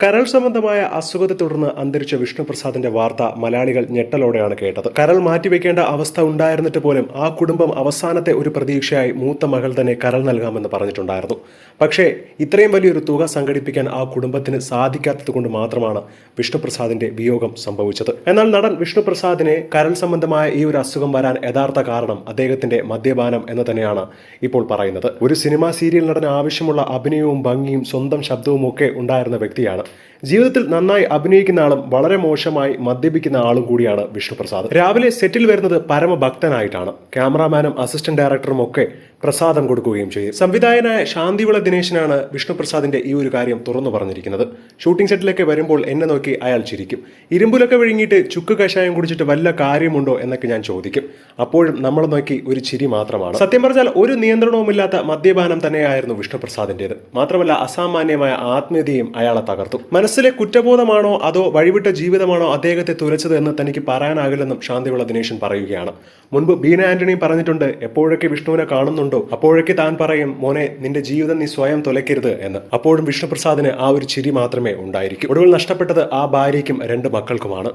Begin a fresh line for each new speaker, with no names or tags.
കരൾ സംബന്ധമായ അസുഖത്തെ തുടർന്ന് അന്തരിച്ച വിഷ്ണുപ്രസാദിന്റെ വാർത്ത മലയാളികൾ ഞെട്ടലോടെയാണ് കേട്ടത്. കരൾ മാറ്റിവെക്കേണ്ട അവസ്ഥ ഉണ്ടായിരുന്നിട്ട് പോലും ആ കുടുംബം അവസാനത്തെ ഒരു പ്രതീക്ഷയായി മൂത്ത മകൾ തന്നെ കരൾ നൽകാമെന്ന് പറഞ്ഞിട്ടുണ്ടായിരുന്നു. പക്ഷേ ഇത്രയും വലിയൊരു തുക സംഘടിപ്പിക്കാൻ ആ കുടുംബത്തിന് സാധിക്കാത്തത് കൊണ്ട് മാത്രമാണ് വിഷ്ണുപ്രസാദിന്റെ വിയോഗം സംഭവിച്ചത്. എന്നാൽ നടൻ വിഷ്ണുപ്രസാദിനെ കരൾ സംബന്ധമായ ഈ ഒരു അസുഖം വരാൻ യഥാർത്ഥ കാരണം അദ്ദേഹത്തിന്റെ മദ്യപാനം എന്ന് തന്നെയാണ് ഇപ്പോൾ പറയുന്നത്. ഒരു സിനിമാ സീരിയൽ നടൻ ആവശ്യമുള്ള അഭിനയവും ഭംഗിയും സ്വന്തം ശബ്ദവും ഒക്കെ ഉണ്ടായിരുന്ന വ്യക്തിയാണ് ജീവിതത്തിൽ നന്നായി അഭിനയിക്കുന്ന ആളും വളരെ മോശമായി മദ്യപിക്കുന്ന ആളും കൂടിയാണ് വിഷ്ണുപ്രസാദ്. രാവിലെ സെറ്റിൽ വരുന്നത് പരമഭക്തനായിട്ടാണ്. ക്യാമറാമാനും അസിസ്റ്റന്റ് ഡയറക്ടറും ഒക്കെ പ്രസാദം കൊടുക്കുകയും ചെയ്യും. സംവിധായകനായ ശാന്തിവിള ദിനേശനാണ് വിഷ്ണുപ്രസാദിന്റെ ഈ ഒരു കാര്യം തുറന്നു പറഞ്ഞിരിക്കുന്നത്. ഷൂട്ടിംഗ് സെറ്റിലേക്ക് വരുമ്പോൾ എന്നെ നോക്കി അയാൾ ചിരിക്കും. ഇരുമ്പുലൊക്കെ വിഴുങ്ങിയിട്ട് ചുക്ക് കഷായം കുടിച്ചിട്ട് വല്ല കാര്യമുണ്ടോ എന്നൊക്കെ ഞാൻ ചോദിക്കും. അപ്പോഴും നമ്മൾ നോക്കി ഒരു ചിരി മാത്രമാണ്. സത്യം പറഞ്ഞാൽ ഒരു നിയന്ത്രണവുമില്ലാത്ത മദ്യപാനം തന്നെയായിരുന്നു വിഷ്ണുപ്രസാദിന്റേത്. മാത്രമല്ല അസാമാന്യമായ ആത്മീയതയും അയാളെ തകർത്തു. മനസ്സിലെ കുറ്റബോധമാണോ അതോ വഴിവിട്ട ജീവിതമാണോ അദ്ദേഹത്തെ തുലച്ചത് എന്ന് തനിക്ക് പറയാനാകില്ലെന്നും ശാന്തിവിള ദിനേശൻ പറയുകയാണ്. മുൻപ് ബീന ആന്റണി പറഞ്ഞിട്ടുണ്ട് എപ്പോഴൊക്കെ വിഷ്ണുവിനെ കാണുന്നുണ്ടോ അപ്പോഴൊക്കെ താൻ പറയും മോനെ നിന്റെ ജീവിതം നീ സ്വയം തുലയ്ക്കരുത് എന്ന്. അപ്പോഴും വിഷ്ണുപ്രസാദിന് ആ ഒരു ചിരി മാത്രമേ ഉണ്ടായിരിക്കൂ. ഒടുവിൽ നഷ്ടപ്പെട്ടത് ആ ഭാര്യയ്ക്കും രണ്ട് മക്കൾക്കുമാണ്.